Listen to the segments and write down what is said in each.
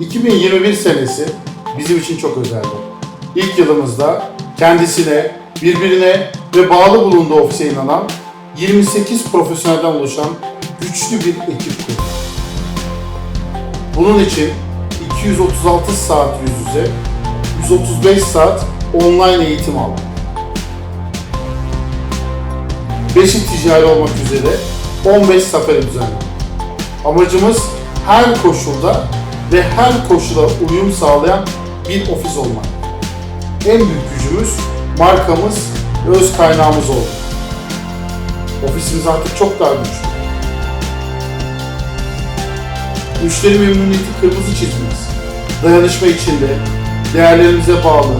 2021 senesi bizim için çok özeldi. İlk yılımızda kendisine, birbirine ve bağlı bulunduğu ofise inanan 28 profesyonelden oluşan güçlü bir ekip kurduk. Bunun için 236 saat yüz yüze, 135 saat online eğitim aldık. Beşik ticari olmak üzere 15 safari düzenledik. Amacımız her koşulda ve her koşula uyum sağlayan bir ofis olmak. En büyük gücümüz markamız ve öz kaynağımız oldu. Ofisimiz artık çok daha güçlü. Müşteri memnuniyeti kırmızı çizgimiz. Dayanışma içinde, değerlerimize bağlı,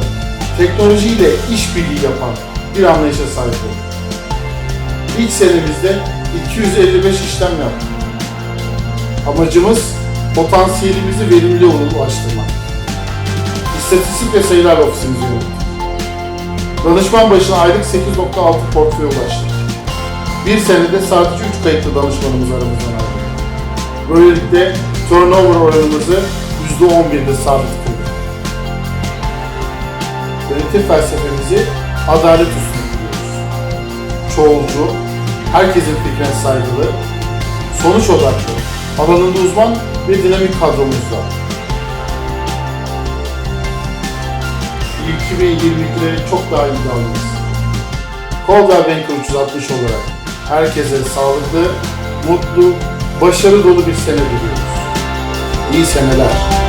teknolojiyle işbirliği yapan bir anlayışa sahip olduk. İlk senemizde 255 işlem yaptık. Amacımız potansiyelimizi verimli ulaştırmak. İstatistik ve sayılar ofisimizi yönettik. Danışman başına aylık 8.6 portföy ulaştık. Bir senede sadece 3 kayıtlı danışmanımız aramızdan ayrıldı. Böylelikle turnover oranımızı %11'de sabit kıldık. Yönetim felsefemizi adalet üstüne kuruyoruz. Çoğulcu, herkesin fikrine saygılı, sonuç odaklı, alanında uzman ve dinamik kadromuzla. 2022'leri çok daha iddialıyız. Coldwell Banker 360 olarak herkese sağlıklı, mutlu, başarı dolu bir sene diliyoruz. İyi seneler.